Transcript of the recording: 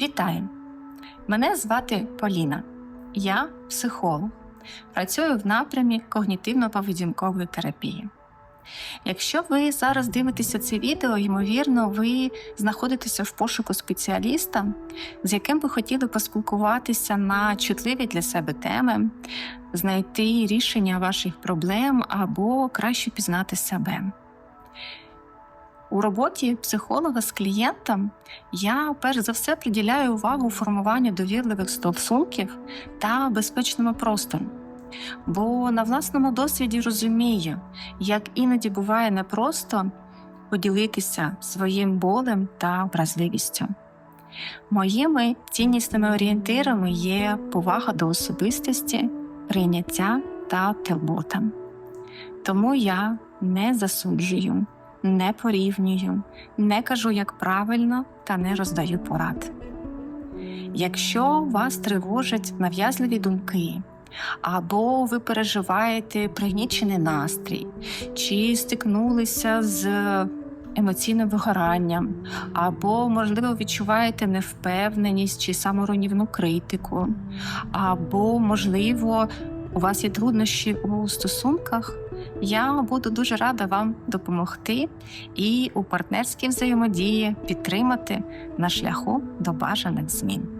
Вітаю! Мене звати Поліна. Я психолог. Працюю в напрямі когнітивно-поведінкової терапії. Якщо ви зараз дивитеся це відео, ймовірно, ви знаходитеся в пошуку спеціаліста, з яким ви хотіли поспілкуватися на чутливі для себе теми, знайти рішення ваших проблем або краще пізнати себе. У роботі психолога з клієнтом я перш за все приділяю увагу формуванню довірливих стосунків та безпечному простору. Бо на власному досвіді розумію, як іноді буває непросто поділитися своїм болем та вразливістю. Моїми ціннісними орієнтирами є повага до особистості, прийняття та турбота. Тому я не засуджую, не порівнюю, не кажу, як правильно та не роздаю порад. Якщо вас тривожать нав'язливі думки, або ви переживаєте пригнічений настрій, чи стикнулися з емоційним вигоранням, або, можливо, відчуваєте невпевненість чи саморуйнівну критику, або, можливо, у вас є труднощі у стосунках, я буду дуже рада вам допомогти і у партнерській взаємодії підтримати на шляху до бажаних змін.